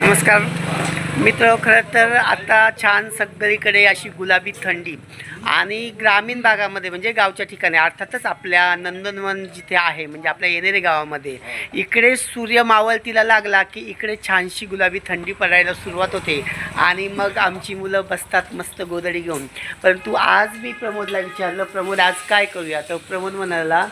नमस्कार. मित्र खरं तर आता छान सगळीकडे अशी गुलाबी थंडी आणि ग्रामीण भागामध्ये म्हणजे गावच्या ठिकाणी अर्थातच आपल्या नंदनवन जिथे आहे म्हणजे आपल्या येणेरे गावामध्ये इकडे सूर्य मावळतीला लागला की इकडे छानशी गुलाबी थंडी पडायला सुरुवात होते आणि मग आमची मुलं बसतात मस्त गोदडी घेऊन. परंतु आज मी प्रमोदला विचारलं प्रमोद आज काय करूया? तर प्रमोद म्हणाला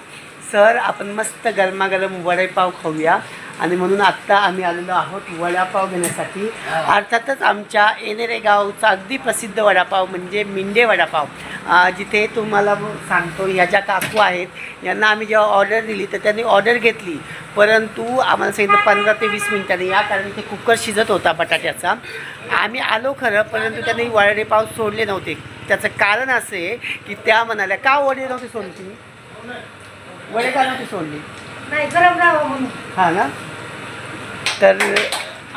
सर आपण मस्त गरमागरम वडेपाव खाऊया. आणि म्हणून आत्ता आम्ही आलेलो आहोत वडापाव घेण्यासाठी. अर्थातच आमच्या येणेरे गावचा अगदी प्रसिद्ध वडापाव म्हणजे मिंडे वडापाव. जिथे तुम्हाला सांगतो ह्या ज्या काकू आहेत यांना आम्ही जेव्हा ऑर्डर दिली तर त्यांनी ऑर्डर घेतली. परंतु आम्हाला सांगितलं पंधरा ते वीस मिनिटांनी या कारण ते कुकर शिजत होता बटाट्याचा. आम्ही आलो खरं परंतु त्यांनी वडेपाव सोडले नव्हते. त्याचं कारण असे की त्या म्हणाल्या का वडे नव्हते सोडली वडे का नव्हती सोडली? नाही गरम राहावं म्हणून. हां ना? तर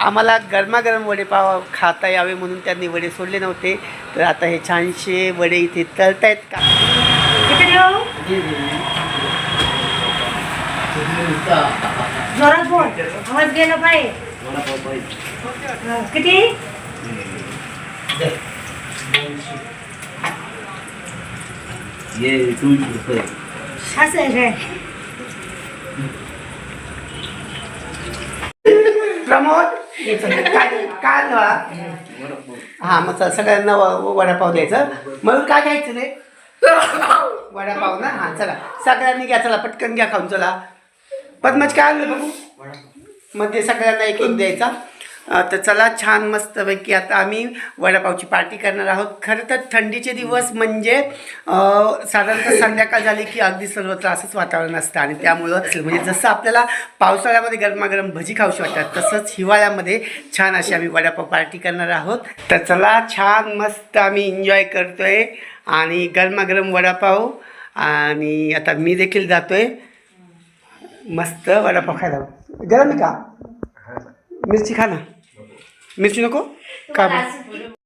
आम्हाला गरमागरम वडेपाव खाता यावे म्हणून त्यांनी वडे सोडले नव्हते. तर आता हे छानसे वडे इथे तळतायत का? किती देऊ जोरात बोल. आवाज गेला पाहिजे. हं, किती? ये टू रुपये. असं आहे काय? प्रमोद काय काय नवा मग सगळ्यांना वडापाव द्यायचं. मग काय घ्यायचं रे? वडापाव ना? हां चला. सगळ्यांनी घ्या चला पटकन घ्या खाऊन चला. पद्मज काय आणलं बघू? मध्ये सगळ्यांना एक एक द्यायचा. तर चला छान मस्तपैकी आता आम्ही वडापावची पार्टी करणार आहोत. खरं तर थंडीचे दिवस म्हणजे साधारणतः संध्याकाळ झाली की अगदी सर्वत्र असंच वातावरण असतं आणि त्यामुळं म्हणजे. जसं आपल्याला पावसाळ्यामध्ये गरमागरम भजी खाऊशी वाटतात तसंच हिवाळ्यामध्ये छान अशी आम्ही वडापाव पार्टी करणार आहोत. तर चला छान मस्त आम्ही एन्जॉय करतोय आणि गरमागरम वडापाव आणि आता मी देखील जातोय. मस्त वडापाव खायला. गरम आहे का? मिरची खा ना. मिरची नको का बरं?